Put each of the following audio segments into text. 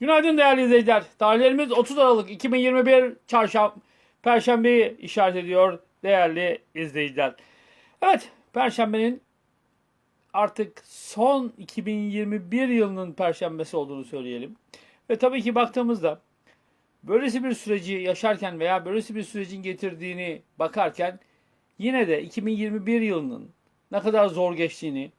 Günaydın değerli izleyiciler. Tarihlerimiz 30 Aralık 2021 Çarşamba Perşembeyi işaret ediyor değerli izleyiciler. Evet, Perşembenin artık son 2021 yılının Perşembesi olduğunu söyleyelim. Ve tabii ki baktığımızda böylesi bir süreci yaşarken veya böylesi bir sürecin getirdiğini bakarken yine de 2021 yılının ne kadar zor geçtiğini,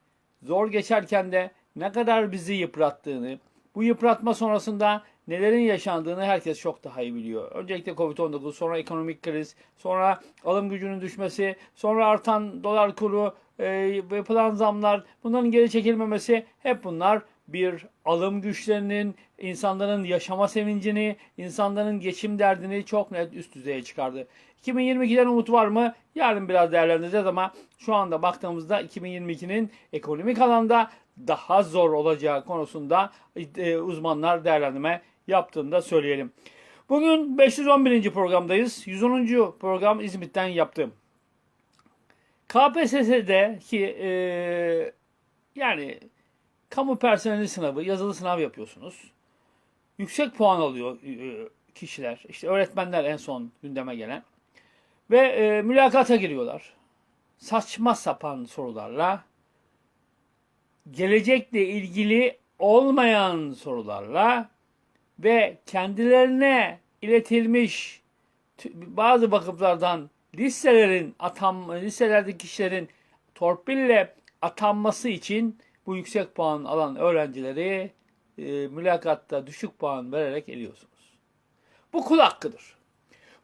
zor geçerken de ne kadar bizi yıprattığını, bu yıpratma sonrasında nelerin yaşandığını herkes çok daha iyi biliyor. Öncelikle Covid-19, sonra ekonomik kriz, sonra alım gücünün düşmesi, sonra artan dolar kuru, e, yapılan zamlar, bunların geri çekilmemesi hep bunlar bir alım güçlerinin, insanların yaşama sevincini, insanların geçim derdini çok net üst düzeye çıkardı. 2022'den umut var mı? Yarın biraz değerlendireceğiz ama şu anda baktığımızda 2022'nin ekonomik alanda daha zor olacağı konusunda e, uzmanlar değerlendirme yaptığını da söyleyelim. Bugün 511. programdayız. 110. program İzmit'ten yaptım. KPSS'de ki e, yani kamu personeli sınavı, yazılı sınav yapıyorsunuz. Yüksek puan alıyor e, kişiler. İşte öğretmenler en son gündeme gelen. Ve e, mülakata giriyorlar. Saçma sapan sorularla, gelecekle ilgili olmayan sorularla ve kendilerine iletilmiş bazı vakıflardan listelerin atam listelerdeki kişilerin torpille atanması için bu yüksek puan alan öğrencileri e, mülakatta düşük puan vererek eliyorsunuz. Bu kul hakkıdır.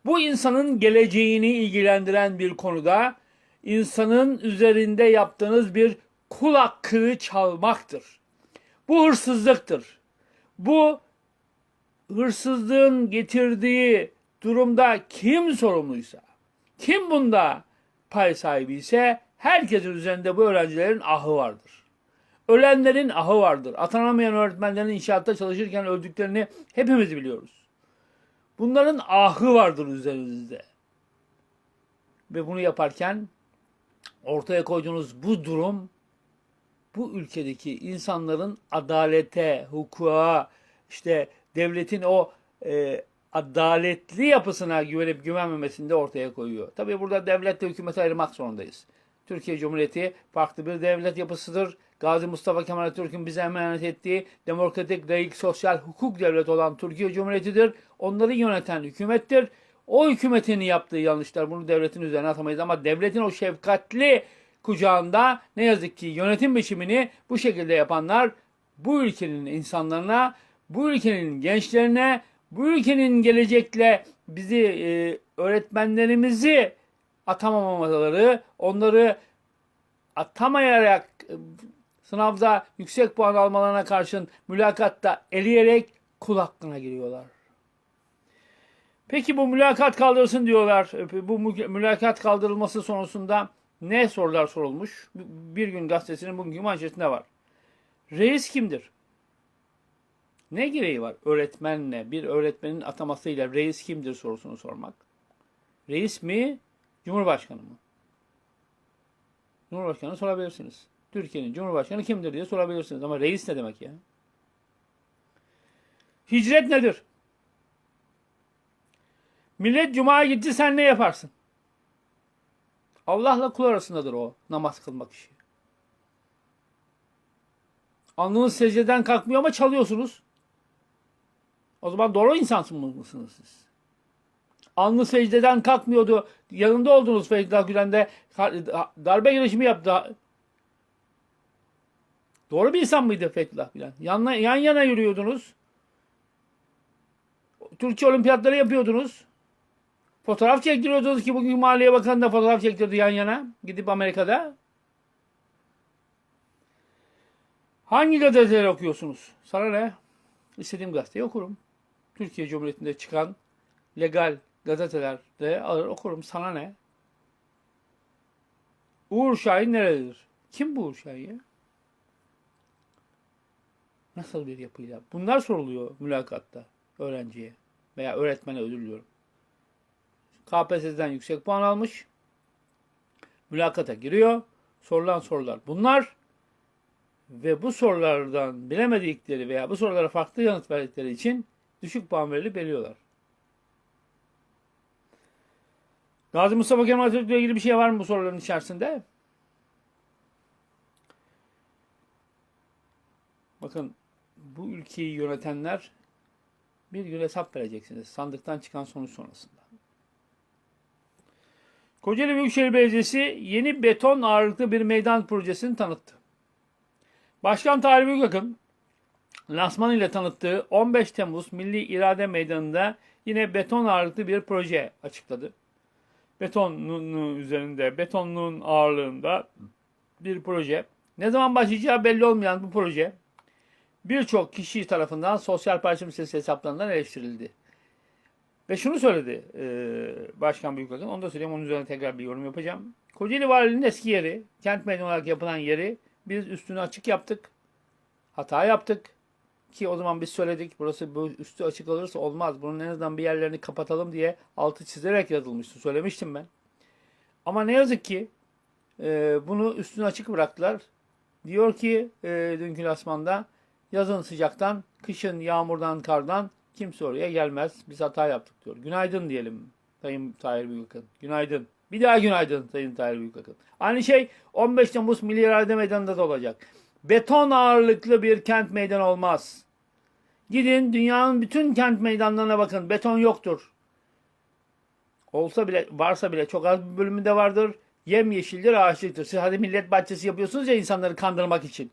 Bu insanın geleceğini ilgilendiren bir konuda insanın üzerinde yaptığınız bir kul hakkını çalmaktır. Bu hırsızlıktır. Bu hırsızlığın getirdiği durumda kim sorumluysa, kim bunda pay sahibi ise herkesin üzerinde bu öğrencilerin ahı vardır. Ölenlerin ahı vardır. Atanamayan öğretmenlerin inşaatta çalışırken öldüklerini hepimiz biliyoruz. Bunların ahı vardır üzerinizde. Ve bunu yaparken ortaya koyduğunuz bu durum bu ülkedeki insanların adalete, hukuka, işte devletin o e, adaletli yapısına güvenip güvenmemesini de ortaya koyuyor. Tabii burada devletle hükümeti ayırmak zorundayız. Türkiye Cumhuriyeti farklı bir devlet yapısıdır. Gazi Mustafa Kemal Atatürk'ün bize emanet ettiği demokratik, layık, sosyal hukuk devleti olan Türkiye Cumhuriyeti'dir. Onları yöneten hükümettir. O hükümetin yaptığı yanlışlar bunu devletin üzerine atamayız ama devletin o şefkatli kucağında ne yazık ki yönetim biçimini bu şekilde yapanlar bu ülkenin insanlarına, bu ülkenin gençlerine, bu ülkenin gelecekle bizi e, öğretmenlerimizi atamamaları, onları atamayarak e, sınavda yüksek puan almalarına karşın mülakatta eleyerek kul hakkına giriyorlar. Peki bu mülakat kaldırılsın diyorlar. Bu mü- mülakat kaldırılması sonrasında ne sorular sorulmuş? Bir gün gazetesinin bugünkü manşetinde var. Reis kimdir? Ne gereği var öğretmenle, bir öğretmenin atamasıyla reis kimdir sorusunu sormak? Reis mi, Cumhurbaşkanı mı? Cumhurbaşkanı sorabilirsiniz. Türkiye'nin Cumhurbaşkanı kimdir diye sorabilirsiniz. Ama reis ne demek ya? Hicret nedir? Millet Cuma'ya gitti sen ne yaparsın? Allah'la kul arasındadır o namaz kılmak işi. Alnınız secdeden kalkmıyor ama çalıyorsunuz. O zaman doğru insansın mısınız siz? Alnı secdeden kalkmıyordu. Yanında oldunuz Fethullah Gülen'de darbe girişimi yaptı. Doğru bir insan mıydı Fethullah Gülen? Yan, yan yana yürüyordunuz. Türkçe olimpiyatları yapıyordunuz. Fotoğraf çektiriyordunuz ki bugün Maliye Bakanı da fotoğraf çektirdi yan yana. Gidip Amerika'da. Hangi gazeteleri okuyorsunuz? Sana ne? İstediğim gazeteyi okurum. Türkiye Cumhuriyeti'nde çıkan legal gazetelerde alır okurum. Sana ne? Uğur Şahin nerededir? Kim bu Uğur Şahin ya? Nasıl bir yapıyla? Bunlar soruluyor mülakatta öğrenciye veya öğretmene ödüllüyorum. KPSS'den yüksek puan almış. Mülakata giriyor. Sorulan sorular bunlar. ve bu sorulardan bilemedikleri veya bu sorulara farklı yanıt verdikleri için düşük puan verilip veriyorlar. Gazi Mustafa Kemal Atatürk'le ilgili bir şey var mı bu soruların içerisinde? Bakın bu ülkeyi yönetenler bir gün hesap vereceksiniz sandıktan çıkan sonuç sonrasında. Kocaeli Büyükşehir Belediyesi yeni beton ağırlıklı bir meydan projesini tanıttı. Başkan Tahir Büyükakın lansman ile tanıttığı 15 Temmuz Milli İrade Meydanı'nda yine beton ağırlıklı bir proje açıkladı. Betonun üzerinde, betonluğun ağırlığında bir proje. Ne zaman başlayacağı belli olmayan bu proje birçok kişi tarafından sosyal paylaşım sitesi hesaplarından eleştirildi. Ve şunu söyledi e, Başkan Büyükakın, onu da söyleyeyim, onun üzerine tekrar bir yorum yapacağım. Kocaeli Valiliğinin eski yeri, kent meydanı olarak yapılan yeri biz üstünü açık yaptık. Hata yaptık. Ki o zaman biz söyledik burası bu üstü açık olursa olmaz. Bunun en azından bir yerlerini kapatalım diye altı çizerek yazılmıştı. Söylemiştim ben. Ama ne yazık ki e, bunu üstünü açık bıraktılar. Diyor ki e, dünkü lasmanda yazın sıcaktan, kışın yağmurdan, kardan kimse oraya gelmez. Biz hata yaptık diyor. Günaydın diyelim Sayın Tahir Büyükakın. Günaydın. Bir daha günaydın Sayın Tahir Büyükakın. Aynı şey 15 Temmuz Milli İrade Meydanı'nda da olacak. Beton ağırlıklı bir kent meydanı olmaz. Gidin dünyanın bütün kent meydanlarına bakın. Beton yoktur. Olsa bile, varsa bile çok az bir bölümünde vardır. Yem yeşildir, ağaçlıktır. Siz hadi millet bahçesi yapıyorsunuz ya insanları kandırmak için.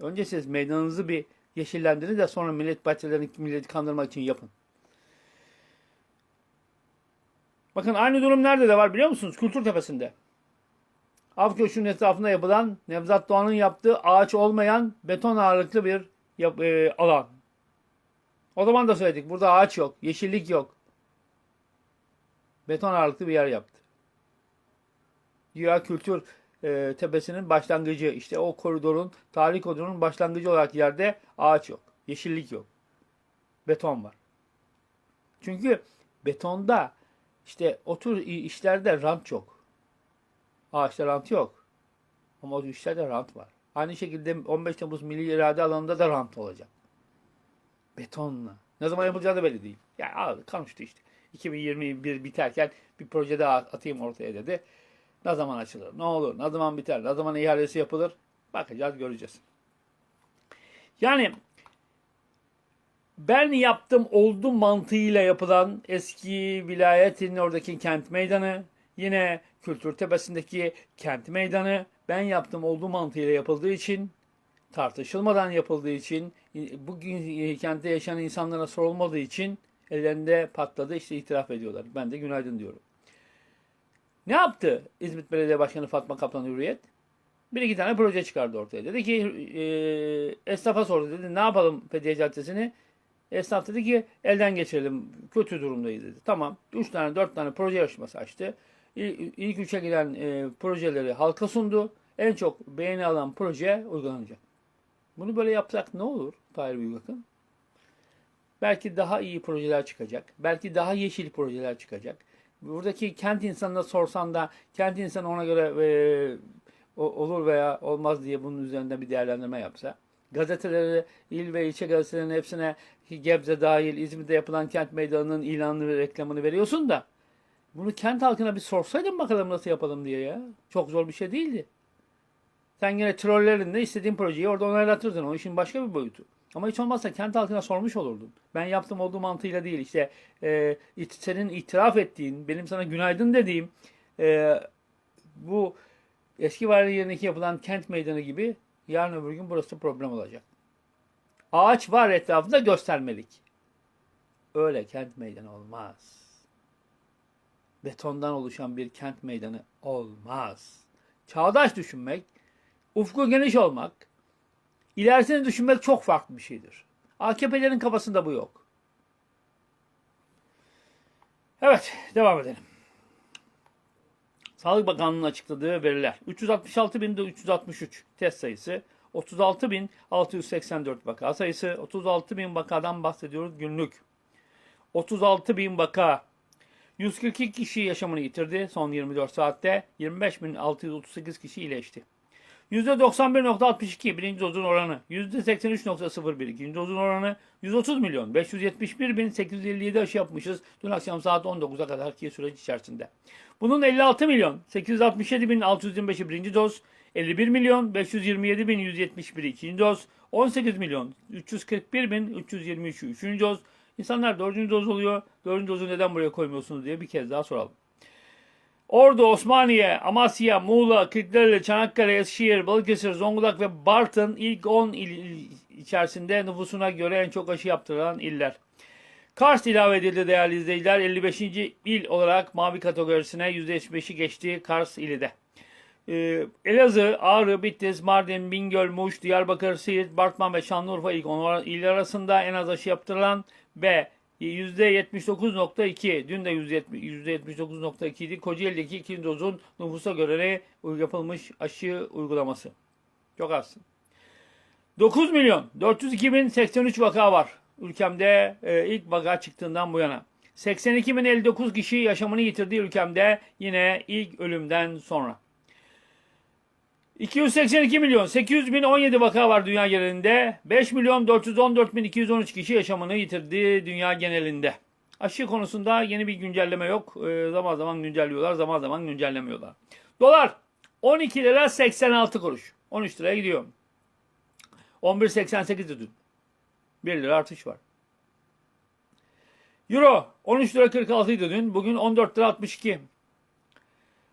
Önce siz meydanınızı bir yeşillendirin de sonra millet bahçelerini milleti kandırmak için yapın. Bakın aynı durum nerede de var biliyor musunuz? Kültür Tepesi'nde. Av Köşkü'nün etrafında yapılan Nevzat Doğan'ın yaptığı ağaç olmayan beton ağırlıklı bir yap- e, alan. O zaman da söyledik. Burada ağaç yok. Yeşillik yok. Beton ağırlıklı bir yer yaptı. Güya Kültür e, Tepesi'nin başlangıcı. işte o koridorun, tarih koridorunun başlangıcı olarak yerde ağaç yok. Yeşillik yok. Beton var. Çünkü betonda işte o tür işlerde rant çok. Ağaçta rant yok. Ama o işlerde rant var. Aynı şekilde 15 Temmuz Milli İrade alanında da rant olacak. Betonla. Ne zaman yapılacağı da belli değil. Yani abi konuştu işte. 2021 biterken bir proje daha atayım ortaya dedi. Ne zaman açılır? Ne olur? Ne zaman biter? Ne zaman ihalesi yapılır? Bakacağız, göreceğiz. Yani ben yaptım oldu mantığıyla yapılan eski vilayetin oradaki kent meydanı, yine Kültür Tepesi'ndeki kent meydanı ben yaptım oldu mantığıyla yapıldığı için, tartışılmadan yapıldığı için, bugün kentte yaşayan insanlara sorulmadığı için ellerinde patladı işte itiraf ediyorlar. Ben de günaydın diyorum. Ne yaptı İzmit Belediye Başkanı Fatma Kaplan Hürriyet? Bir iki tane proje çıkardı ortaya. Dedi ki e, esnafa sordu dedi ne yapalım Fediye Caddesi'ni? Esnaf dedi ki elden geçirelim. Kötü durumdayız dedi. Tamam. Üç tane dört tane proje yarışması açtı. İlk üçe giden e, projeleri halka sundu. En çok beğeni alan proje uygulanacak. Bunu böyle yapsak ne olur Tahir Büyükakın? Belki daha iyi projeler çıkacak. Belki daha yeşil projeler çıkacak. Buradaki kent insanına sorsan da kent insanı ona göre e, olur veya olmaz diye bunun üzerinde bir değerlendirme yapsa. Gazeteleri, il ve ilçe gazetelerinin hepsine Gebze dahil İzmir'de yapılan kent meydanının ilanını ve reklamını veriyorsun da bunu kent halkına bir sorsaydın bakalım nasıl yapalım diye ya. Çok zor bir şey değildi. Sen yine trollerinle istediğin projeyi orada onaylatırdın. O işin başka bir boyutu. Ama hiç olmazsa kent halkına sormuş olurdun. Ben yaptım olduğu mantığıyla değil. İşte e, senin itiraf ettiğin, benim sana günaydın dediğim e, bu eski vali yerindeki yapılan kent meydanı gibi yarın öbür gün burası problem olacak. Ağaç var etrafında göstermelik. Öyle kent meydanı olmaz. Betondan oluşan bir kent meydanı olmaz. Çağdaş düşünmek, ufku geniş olmak, ilerisini düşünmek çok farklı bir şeydir. AKP'lerin kafasında bu yok. Evet, devam edelim. Sağlık Bakanlığı'nın açıkladığı veriler. 366.363 test sayısı, 36.684 vaka sayısı, 36.000 vakadan bahsediyoruz günlük. 36.000 vaka, 142 kişi yaşamını yitirdi son 24 saatte, 25.638 kişi iyileşti. %91.62 birinci dozun oranı. %83.01 ikinci dozun oranı. 130 milyon 571 bin 857 aşı yapmışız. Dün akşam saat 19'a kadar ki süreç içerisinde. Bunun 56 milyon 867 bin 625'i birinci doz. 51 milyon 527 bin 171 ikinci doz. 18 milyon 341 bin 323 üçüncü doz. İnsanlar dördüncü doz oluyor. Dördüncü dozu neden buraya koymuyorsunuz diye bir kez daha soralım. Ordu, Osmaniye, Amasya, Muğla, Kırklareli, Çanakkale, Eskişehir, Balıkesir, Zonguldak ve Bartın ilk 10 il içerisinde nüfusuna göre en çok aşı yaptıran iller. Kars ilave edildi değerli izleyiciler. 55. il olarak mavi kategorisine %75'i geçti Kars ili de. Ee, Elazığ, Ağrı, Bitlis, Mardin, Bingöl, Muş, Diyarbakır, Siirt, Bartman ve Şanlıurfa ilk 10 il arasında en az aşı yaptırılan ve %79.2 dün de %79.2 idi. Kocaeli'deki ikinci dozun nüfusa göre yapılmış aşı uygulaması. Çok az. 9 milyon 402 bin 83 vaka var ülkemde e, ilk vaka çıktığından bu yana. 82 bin 59 kişi yaşamını yitirdi ülkemde yine ilk ölümden sonra. 282 milyon 800 bin 17 vaka var dünya genelinde. 5 milyon 414 bin 213 kişi yaşamını yitirdi dünya genelinde. Aşı konusunda yeni bir güncelleme yok. Ee, zaman zaman güncelliyorlar, zaman zaman güncellemiyorlar. Dolar 12 lira 86 kuruş. 13 liraya gidiyor. 11.88 dün. 1 lira artış var. Euro 13 lira 46 idi dün. Bugün 14 lira 62.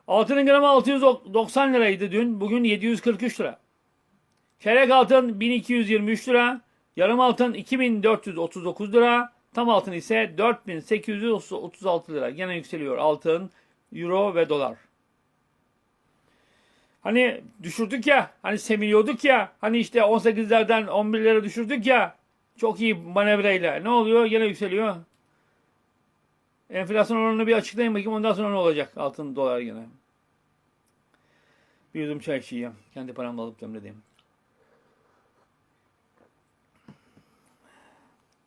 Altının gramı 690 liraydı dün. Bugün 743 lira. Çeyrek altın 1223 lira. Yarım altın 2439 lira. Tam altın ise 4836 lira. Gene yükseliyor altın, euro ve dolar. Hani düşürdük ya, hani seviniyorduk ya, hani işte 18'lerden 11'lere düşürdük ya. Çok iyi manevrayla. Ne oluyor? Gene yükseliyor. Enflasyon oranını bir açıklayın bakayım ondan sonra ne olacak altın dolar gene. Bir yudum çay içeyim. Kendi paramla alıp demlediğim.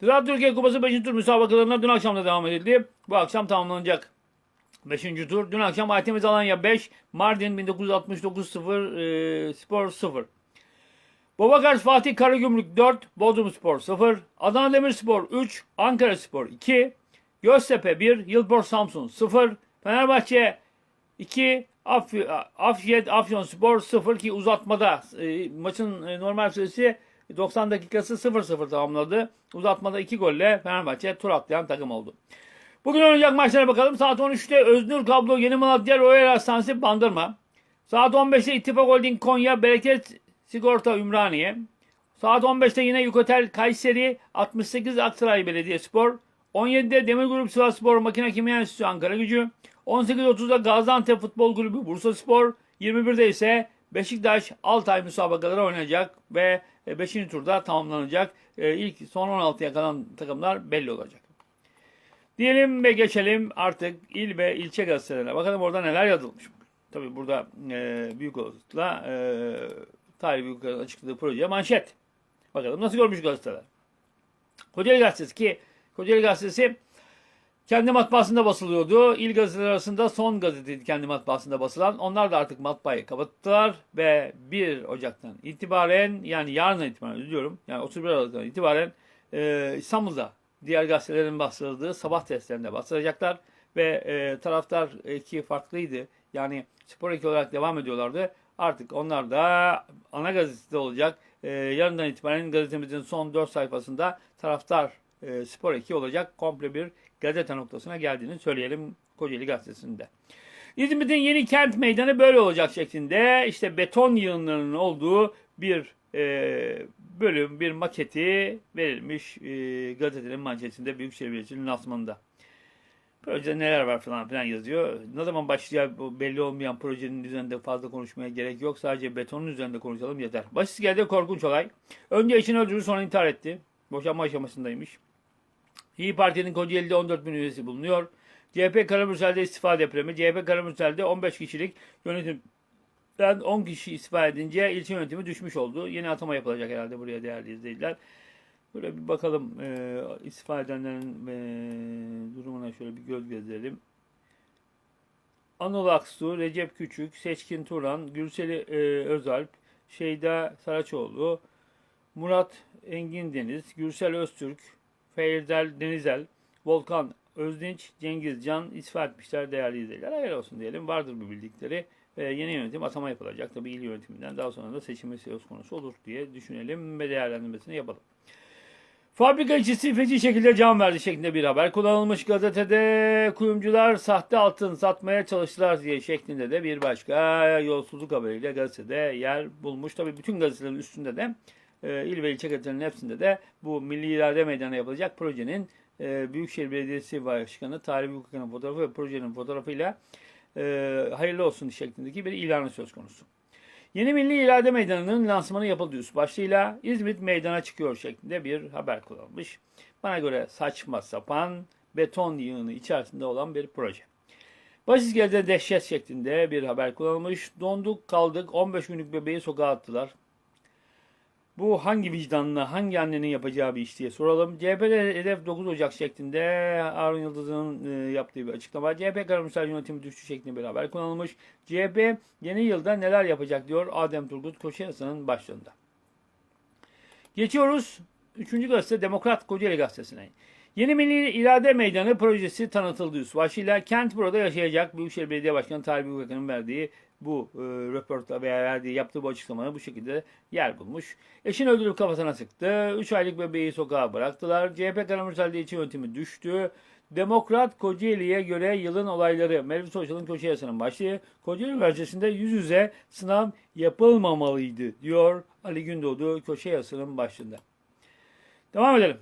Ziraat Türkiye Kupası 5. tur müsabakalarına dün akşam da devam edildi. Bu akşam tamamlanacak. 5. tur. Dün akşam Aytemiz Alanya 5, Mardin 1969 0, e, Spor 0. Babakar Fatih Karagümrük 4, Bodrum Spor 0, Adana Demirspor 3, Ankara Spor 2, Göztepe 1, Yılpor Samsun 0, Fenerbahçe 2, Af Afşehir Afyon Spor 0 ki uzatmada e, maçın e, normal süresi 90 dakikası 0-0 tamamladı. Uzatmada 2 golle Fenerbahçe tur atlayan takım oldu. Bugün oynayacak maçlara bakalım. Saat 13'te Öznur Kablo Yeni Malatya Royal Hastanesi Bandırma. Saat 15'te İttifak Holding Konya Bereket Sigorta Ümraniye. Saat 15'te yine Yukotel Kayseri 68 Aksaray Belediyespor. 17'de Demir Grup Sivas Spor Makine Kimya Enstitüsü Ankara Gücü. 18.30'da Gaziantep Futbol Kulübü Bursa Spor. 21'de ise Beşiktaş Altay müsabakaları oynayacak ve 5. turda tamamlanacak. E, İlk son 16'ya kalan takımlar belli olacak. Diyelim ve geçelim artık il ve ilçe gazetelerine. Bakalım orada neler yazılmış. Tabii burada e, büyük olasılıkla e, Tarih Büyük açıkladığı proje manşet. Bakalım nasıl görmüş gazeteler. Kocaeli Gazetesi ki Kocaeli Gazetesi kendi matbaasında basılıyordu. İl gazeteler arasında son gazeteydi kendi matbaasında basılan. Onlar da artık matbaayı kapattılar ve 1 Ocak'tan itibaren yani yarın itibaren üzülüyorum. Yani 31 Aralık'tan itibaren e, İstanbul'da diğer gazetelerin bastırıldığı sabah testlerinde bastıracaklar ve e, taraftar iki farklıydı. Yani spor eki olarak devam ediyorlardı. Artık onlar da ana gazetede olacak. E, yarından itibaren gazetemizin son 4 sayfasında taraftar e, spor eki olacak. Komple bir gazete noktasına geldiğini söyleyelim Kocaeli Gazetesi'nde. İzmir'in yeni kent meydanı böyle olacak şeklinde işte beton yığınlarının olduğu bir e, bölüm, bir maketi verilmiş e, gazetenin manşetinde Büyükşehir Belediyesi'nin lansmanında. Projede neler var falan filan yazıyor. Ne zaman başlayacağı belli olmayan projenin üzerinde fazla konuşmaya gerek yok. Sadece betonun üzerinde konuşalım yeter. Başsız geldi korkunç olay. Önce eşini öldürdü sonra intihar etti. Boşanma aşamasındaymış. İyi Parti'nin Kocaeli'de 14 bin üyesi bulunuyor. CHP Karamürsel'de istifa depremi. CHP Karamürsel'de 15 kişilik yönetimden 10 kişi istifa edince ilçe yönetimi düşmüş oldu. Yeni atama yapılacak herhalde buraya değerli izleyiciler. Böyle bir bakalım e, istifa edenlerin e, durumuna şöyle bir göz gezdirelim. Anıl Aksu, Recep Küçük, Seçkin Turan, Gürseli e, Özalp, Şeyda Saraçoğlu, Murat Engin Deniz, Gürsel Öztürk, Feyrdel Denizel, Volkan Özdinç, Cengiz Can istifa etmişler değerli izleyiciler. Hayırlı olsun diyelim. Vardır bu bildikleri. Ve yeni yönetim atama yapılacak. Tabii il yönetiminden daha sonra da seçilme söz konusu olur diye düşünelim ve değerlendirmesini yapalım. Fabrika işçisi feci şekilde can verdi şeklinde bir haber kullanılmış gazetede. Kuyumcular sahte altın satmaya çalıştılar diye şeklinde de bir başka yolsuzluk haberiyle gazetede yer bulmuş. Tabii bütün gazetelerin üstünde de e, il ve ilçe gazetelerinin hepsinde de bu Milli İrade Meydanı yapılacak projenin e, Büyükşehir Belediyesi Başkanı Tarih Büyükakın'ın fotoğrafı ve projenin fotoğrafıyla e, hayırlı olsun şeklindeki bir ilanı söz konusu. Yeni Milli İrade Meydanı'nın lansmanı yapıldı üst başlığıyla İzmit meydana çıkıyor şeklinde bir haber kullanılmış. Bana göre saçma sapan beton yığını içerisinde olan bir proje. Başizger'de dehşet şeklinde bir haber kullanılmış. Donduk kaldık 15 günlük bebeği sokağa attılar. Bu hangi vicdanla, hangi annenin yapacağı bir iş diye soralım. CHP'de hedef 9 Ocak şeklinde Harun Yıldız'ın e, yaptığı bir açıklama. CHP karamsar yönetimi düştü şeklinde bir haber kullanılmış. CHP yeni yılda neler yapacak diyor Adem Turgut Koçyası'nın başlığında. Geçiyoruz 3. gazete Demokrat Kocaeli Gazetesi'ne. Yeni Milli İrade Meydanı projesi tanıtıldı üst başıyla kent burada yaşayacak Büyükşehir Belediye Başkanı Tarık Büyükakın'ın verdiği bu e, röporta veya verdiği yaptığı bu açıklamada bu şekilde yer bulmuş. Eşini öldürüp kafasına sıktı. 3 aylık bebeği sokağa bıraktılar. CHP Karamürsel'de içi yönetimi düştü. Demokrat Kocaeli'ye göre yılın olayları Mevlüt Soysal'ın köşe yazısının başlığı Kocaeli Üniversitesi'nde yüz yüze sınav yapılmamalıydı diyor Ali Gündoğdu köşe yazısının başlığında. Devam edelim.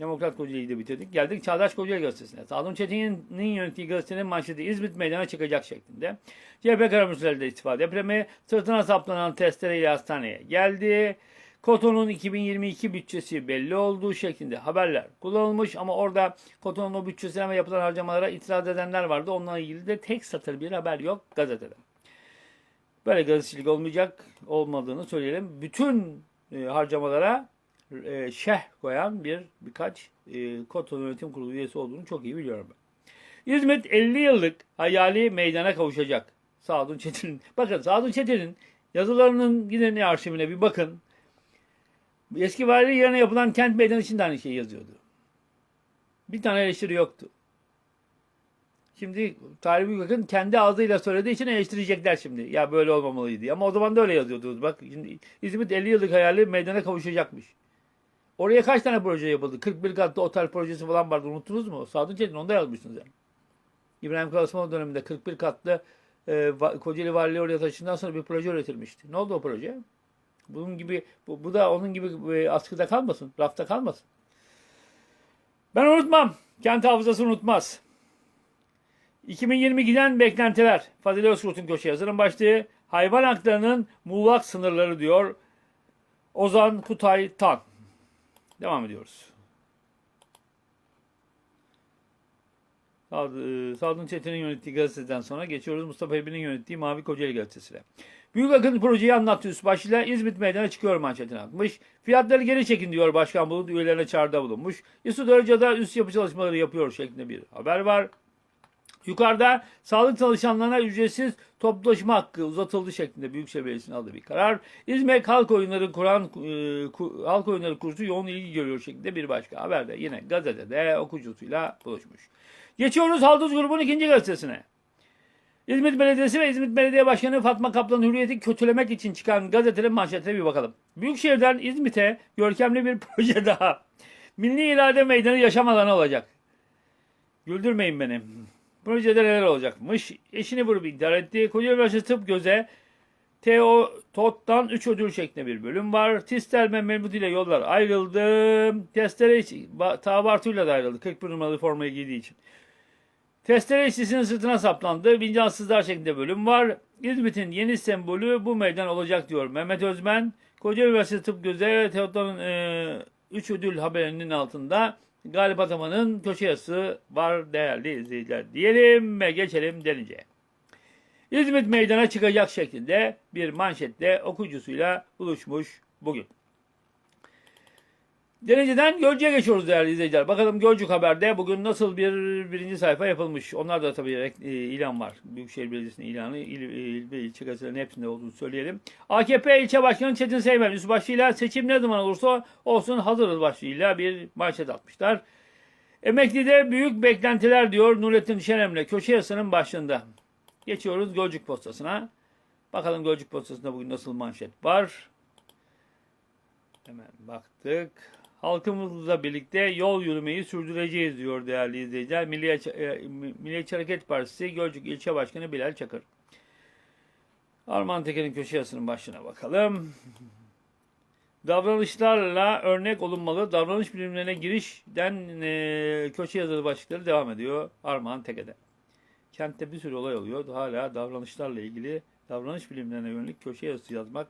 Demokrat Kocaeli'yi de bitirdik. Geldik Çağdaş Kocaeli Gazetesi'ne. Sadun Çetin'in yönettiği gazetenin manşeti İzmit meydana çıkacak şeklinde. CHP Karamürsel'de istifa depremi sırtına saplanan testereyle hastaneye geldi. Koton'un 2022 bütçesi belli olduğu şeklinde haberler kullanılmış ama orada Koton'un o bütçesine ve yapılan harcamalara itiraz edenler vardı. Onunla ilgili de tek satır bir haber yok gazetede. Böyle gazetecilik olmayacak olmadığını söyleyelim. Bütün e, harcamalara e, şeh koyan bir birkaç e, Koton Yönetim Kurulu üyesi olduğunu çok iyi biliyorum ben. İzmit 50 yıllık hayali meydana kavuşacak. Sadun Çetin'in. Bakın Sadun Çetin'in yazılarının yine arşivine bir bakın. Eski valiliği yerine yapılan kent meydanı için de aynı şeyi yazıyordu. Bir tane eleştiri yoktu. Şimdi Tarih Büyükakın kendi ağzıyla söylediği için eleştirecekler şimdi. Ya böyle olmamalıydı. Ama o zaman da öyle yazıyordu. Bak şimdi İzmit 50 yıllık hayali meydana kavuşacakmış. Oraya kaç tane proje yapıldı? 41 katlı otel projesi falan vardı. Unuttunuz mu? Sadun Çetin onda yazmışsınız yani. İbrahim Kalasmanoğlu döneminde 41 katlı e, Kocaeli Valiliği oraya taşından sonra bir proje üretilmişti. Ne oldu o proje? Bunun gibi bu, bu da onun gibi e, askıda kalmasın, rafta kalmasın. Ben unutmam. Kent hafızası unutmaz. 2022'den beklentiler. Fadile Özkurt'un köşe yazının başlığı hayvan haklarının muğlak sınırları diyor. Ozan Kutay Tan. Devam ediyoruz. Sadun Çetin'in yönettiği gazeteden sonra geçiyoruz Mustafa Ebi'nin yönettiği Mavi Kocaeli gazetesine. Büyük Akın projeyi anlattı üst başıyla İzmit meydana çıkıyor manşetini atmış. Fiyatları geri çekin diyor Başkan Bulut üyelerine çağrıda bulunmuş. İSU Darıca'da üst yapı çalışmaları yapıyor şeklinde bir haber var. Yukarıda sağlık çalışanlarına ücretsiz toplu taşıma hakkı uzatıldı şeklinde Büyükşehir Belediyesi'nin aldığı bir karar. İzmir Halk Oyunları kuran e, ku, Halk Oyunları kursu yoğun ilgi görüyor şeklinde bir başka haber de yine gazetede okucusuyla buluşmuş. Geçiyoruz Halduz grubun ikinci gazetesine. İzmit Belediyesi ve İzmit Belediye Başkanı Fatma Kaplan hürriyeti kötülemek için çıkan gazetenin manşetine bir bakalım. Büyükşehir'den İzmit'e görkemli bir proje daha. Milli İrade Meydanı yaşam alanı olacak. Güldürmeyin beni. Projede neler olacakmış? Eşini vurup intihar etti. Kocaeli Üniversitesi Tıp Göze Teo TOT'tan 3 ödül şeklinde bir bölüm var. Tistel ve Mevlüt ile yollar ayrıldı. Testere Tabartu'yla da ayrıldı. 41 numaralı formayı giydiği için. Testere işçisinin sırtına saplandı. Vincansızlar şeklinde bölüm var. İzmit'in yeni sembolü bu meydan olacak diyor Mehmet Özmen. Kocaeli Üniversitesi Tıp Göze Teot'tan 3 e, ödül haberinin altında Galip Ataman'ın köşe yazısı var değerli izleyiciler. Diyelim ve geçelim denince. İzmit meydana çıkacak şekilde bir manşetle okuyucusuyla buluşmuş bugün. Denizli'den Gölcük'e geçiyoruz değerli izleyiciler. Bakalım Gölcük Haber'de bugün nasıl bir birinci sayfa yapılmış. Onlar da tabii e, ilan var. Büyükşehir Belediyesi'nin ilanı, il, il ve ilçe gazetelerinin hepsinde olduğunu söyleyelim. AKP ilçe başkanı Çetin Seymen üst başlığıyla seçim ne zaman olursa olsun hazırız başlığıyla bir manşet atmışlar. Emeklide büyük beklentiler diyor Nurettin Şenem'le köşe yazısının başlığında. Geçiyoruz Gölcük Postası'na. Bakalım Gölcük Postası'nda bugün nasıl manşet var. Hemen baktık. Halkımızla birlikte yol yürümeyi sürdüreceğiz diyor değerli izleyiciler. Milliyetçi, Milliyetçi Hareket Partisi Gölcük İlçe Başkanı Bilal Çakır. Armağan Teker'in köşe yazısının başlığına bakalım. Davranışlarla örnek olunmalı. Davranış bilimlerine girişten e, köşe yazılı başlıkları devam ediyor Armağan Teke'de. Kentte bir sürü olay oluyor. Hala davranışlarla ilgili davranış bilimlerine yönelik köşe yazısı yazmak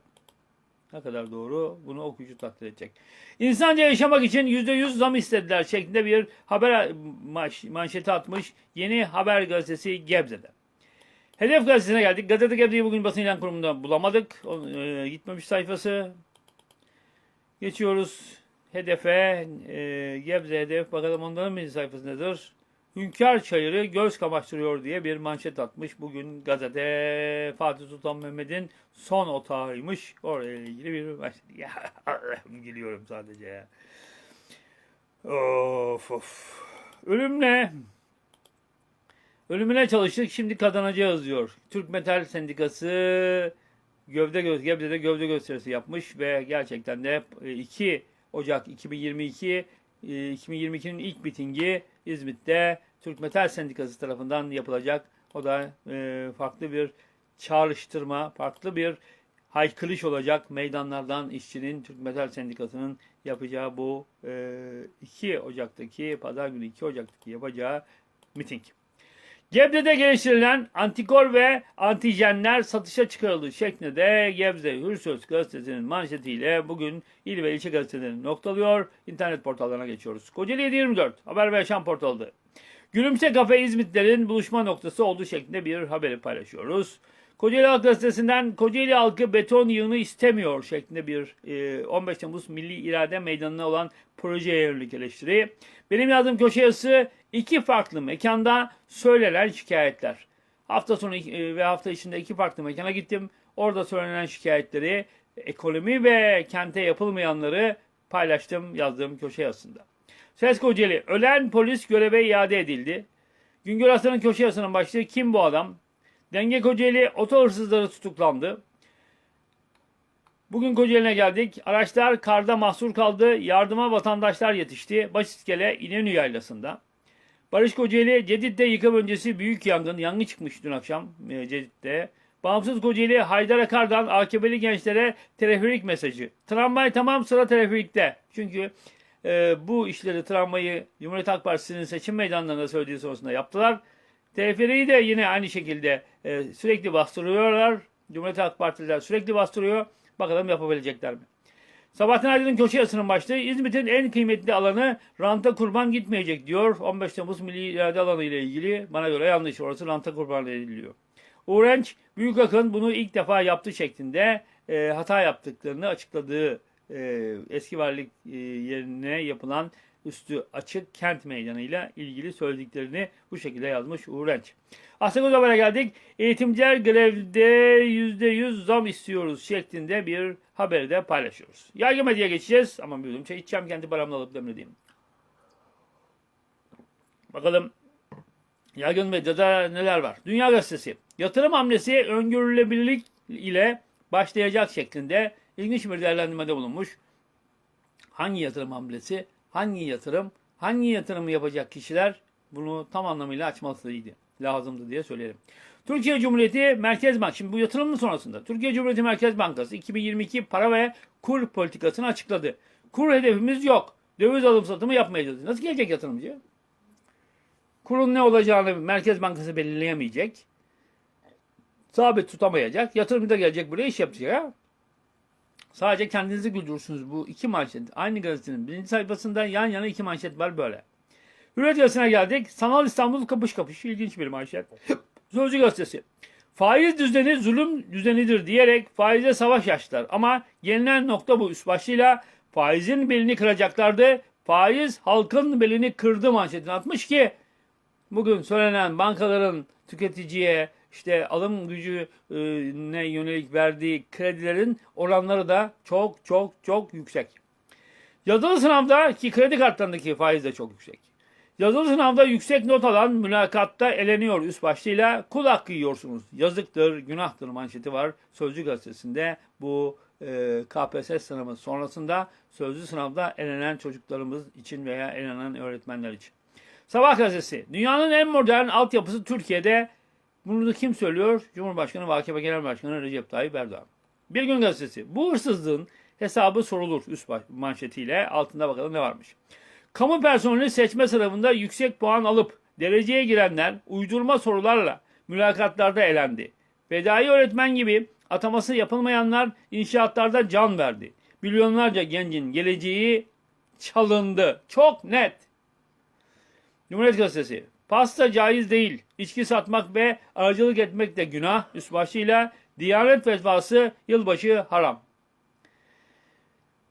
ne kadar doğru bunu okuyucu takdir edecek. İnsanca yaşamak için %100 zam istediler şeklinde bir haber manş- manşeti atmış Yeni Haber Gazetesi Gebze'de. Hedef gazetesine geldik. Gazete Gebze'yi bugün basın ilan kurumunda bulamadık. O, e, gitmemiş sayfası. Geçiyoruz hedefe. E, Gebze hedef. Bakalım onların bir sayfası nedir? Hünkar çayırı göz kamaştırıyor diye bir manşet atmış. Bugün gazete Fatih Sultan Mehmet'in son otağıymış. Oraya ilgili bir manşet. Ya gülüyorum sadece ya. Of of. Ölümle Ölümüne çalıştık şimdi kazanacağız diyor. Türk Metal Sendikası gövde göz Gebze'de gövde gösterisi yapmış ve gerçekten de e, 2 Ocak 2022 e, 2022'nin ilk mitingi İzmit'te Türk Metal Sendikası tarafından yapılacak. O da e, farklı bir çağrıştırma, farklı bir haykırış olacak meydanlardan işçinin Türk Metal Sendikası'nın yapacağı bu e, 2 Ocak'taki, pazar günü 2 Ocak'taki yapacağı miting. Gebze'de geliştirilen antikor ve antijenler satışa çıkarıldı şeklinde de Gebze Hürsöz gazetesinin manşetiyle bugün il ve ilçe gazetelerini noktalıyor. İnternet portallarına geçiyoruz. Kocaeli 724 haber ve yaşam portalı. Gülümse Kafe İzmitlerin buluşma noktası olduğu şeklinde bir haberi paylaşıyoruz. Kocaeli Halk Gazetesi'nden Kocaeli halkı beton yığını istemiyor şeklinde bir e, 15 Temmuz Milli İrade Meydanı'na olan projeye yönelik eleştiri. Benim yazdığım köşe yazısı iki farklı mekanda söylenen şikayetler. Hafta sonu e, ve hafta içinde iki farklı mekana gittim. Orada söylenen şikayetleri, ekonomi ve kente yapılmayanları paylaştım yazdığım köşe yazısında. Ses Kocaeli, ölen polis göreve iade edildi. Güngör Aslan'ın köşe yazısının başlığı kim bu adam? Denge Kocaeli oto hırsızları tutuklandı. Bugün Kocaeli'ne geldik. Araçlar karda mahsur kaldı. Yardıma vatandaşlar yetişti. Başiskele İnönü Yaylası'nda. Barış Kocaeli Cedid'de yıkım öncesi büyük yangın. Yangın çıkmış dün akşam e, Cedid'de. Bağımsız Kocaeli Haydar Akar'dan AKP'li gençlere teleferik mesajı. Tramvay tamam sıra teleferikte. Çünkü e, bu işleri tramvayı Cumhuriyet Halk Partisi'nin seçim meydanlarında söylediği sonrasında yaptılar. Teleferiği de yine aynı şekilde e, sürekli bastırıyorlar. Cumhuriyet Halk Partililer sürekli bastırıyor. Bakalım yapabilecekler mi? Sabahattin Aydın'ın köşe yazısının başlığı İzmit'in en kıymetli alanı ranta kurban gitmeyecek diyor. 15 Temmuz Milli İrade Alanı ile ilgili bana göre yanlış. Orası ranta kurban ediliyor. Uğrenç Büyük Akın bunu ilk defa yaptı şeklinde e, hata yaptıklarını açıkladığı e, eski valilik e, yerine yapılan üstü açık kent meydanıyla ilgili söylediklerini bu şekilde yazmış Uğrenç. Aslında Haber'e geldik. Eğitimciler grevde %100 zam istiyoruz şeklinde bir haberi de paylaşıyoruz. Yaygın medyaya geçeceğiz ama bir çay içeceğim kendi paramla alıp demlediğim. Bakalım yaygın medyada neler var? Dünya Gazetesi. Yatırım hamlesi öngörülebilirlik ile başlayacak şeklinde ilginç bir değerlendirmede bulunmuş. Hangi yatırım hamlesi? Hangi yatırım? Hangi yatırımı yapacak kişiler bunu tam anlamıyla açmalıydı, lazımdı diye söyleyelim. Türkiye Cumhuriyeti Merkez Bank, şimdi bu yatırımın sonrasında Türkiye Cumhuriyeti Merkez Bankası 2022 para ve kur politikasını açıkladı. Kur hedefimiz yok. Döviz alım satımı yapmayacağız. Nasıl gelecek yatırımcı? Kurun ne olacağını Merkez Bankası belirleyemeyecek. Sabit tutamayacak. Yatırımcı da gelecek buraya iş yapacak. Ha? Sadece kendinizi güldürürsünüz bu iki manşet. Aynı gazetenin birinci sayfasında yan yana iki manşet var böyle. Hürriyet gazetesine geldik. Sanal İstanbul kapış kapış. İlginç bir manşet. Sözcü gazetesi. Faiz düzeni zulüm düzenidir diyerek faize savaş açtılar. Ama gelinen nokta bu üst başlığıyla faizin belini kıracaklardı. Faiz halkın belini kırdı manşetini atmış ki bugün söylenen bankaların tüketiciye işte alım gücüne yönelik verdiği kredilerin oranları da çok çok çok yüksek. Yazılı sınavda ki kredi kartlarındaki faiz de çok yüksek. Yazılı sınavda yüksek not alan mülakatta eleniyor üst başlığıyla kul hakkı yiyorsunuz. Yazıktır, günahtır manşeti var Sözcü gazetesinde bu e, KPSS sınavı sonrasında sözlü sınavda elenen çocuklarımız için veya elenen öğretmenler için. Sabah gazetesi. Dünyanın en modern altyapısı Türkiye'de. Bunu da kim söylüyor? Cumhurbaşkanı ve AKP Genel Başkanı Recep Tayyip Erdoğan. Bir gün gazetesi. Bu hırsızlığın hesabı sorulur üst manşetiyle. Altında bakalım ne varmış. Kamu personeli seçme sınavında yüksek puan alıp dereceye girenler uydurma sorularla mülakatlarda elendi. Fedai öğretmen gibi ataması yapılmayanlar inşaatlarda can verdi. Milyonlarca gencin geleceği çalındı. Çok net. Cumhuriyet Gazetesi. Pasta caiz değil. İçki satmak ve aracılık etmek de günah. Üst başlığıyla Diyanet fetvası yılbaşı haram.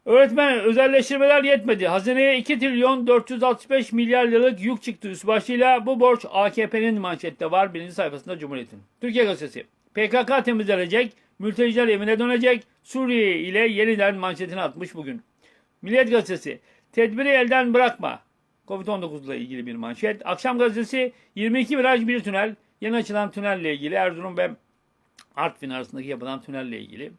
Öğretmen özelleştirmeler yetmedi. Hazineye 2 trilyon 465 milyar liralık yük çıktı üst başlığıyla. Bu borç AKP'nin manşette var. Birinci sayfasında Cumhuriyet'in. Türkiye Gazetesi. PKK temizlenecek. Mülteciler evine dönecek. Suriye ile yeniden manşetini atmış bugün. Milliyet Gazetesi. Tedbiri elden bırakma. Covid-19 ile ilgili bir manşet. Akşam Gazetesi 22 viraj bir tünel. Yeni açılan tünelle ilgili Erzurum ve Artvin arasındaki yapılan tünelle ilgili.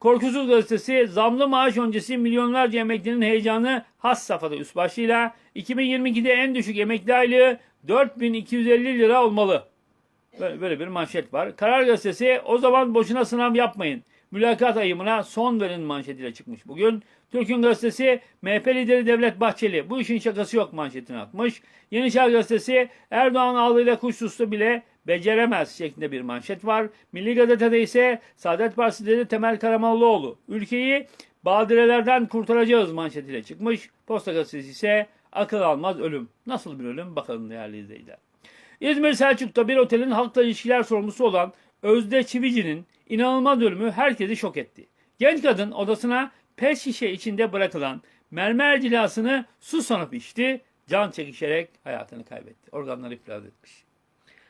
Korkusuz gazetesi zamlı maaş öncesi milyonlarca emeklinin heyecanı has safhada üst başlığıyla 2022'de en düşük emekli aylığı 4250 lira olmalı. Böyle, böyle bir manşet var. Karar gazetesi o zaman boşuna sınav yapmayın. Mülakat ayımına son verin manşetiyle çıkmış bugün. Türk'ün gazetesi MHP lideri Devlet Bahçeli bu işin şakası yok manşetini atmış. Yeni Çağ gazetesi Erdoğan ağlıyla kuş sustu bile beceremez şeklinde bir manşet var. Milli Gazete'de ise Saadet Partisi lideri Temel Karamollaoğlu ülkeyi badirelerden kurtaracağız manşetiyle çıkmış. Posta gazetesi ise akıl almaz ölüm. Nasıl bir ölüm bakalım değerli izleyiciler. İzmir Selçuk'ta bir otelin halkla ilişkiler sorumlusu olan Özde Çivici'nin inanılmaz ölümü herkesi şok etti. Genç kadın odasına pet şişe içinde bırakılan mermer cilasını su sanıp içti. Can çekişerek hayatını kaybetti. Organları iflas etmiş.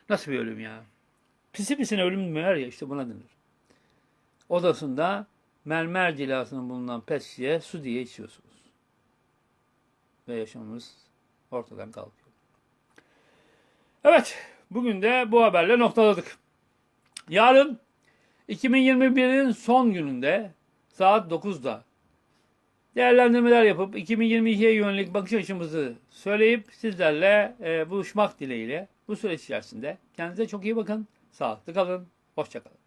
Nasıl bir ölüm ya? Pisi pisine ölüm mü ya işte buna denir. Odasında mermer cilasının bulunan pet şişeye su diye içiyorsunuz. Ve yaşamımız ortadan kalkıyor. Evet, bugün de bu haberle noktaladık. Yarın 2021'in son gününde saat 9'da değerlendirmeler yapıp 2022'ye yönelik bakış açımızı söyleyip sizlerle e, buluşmak dileğiyle bu süreç içerisinde. Kendinize çok iyi bakın, sağlıklı kalın, hoşçakalın.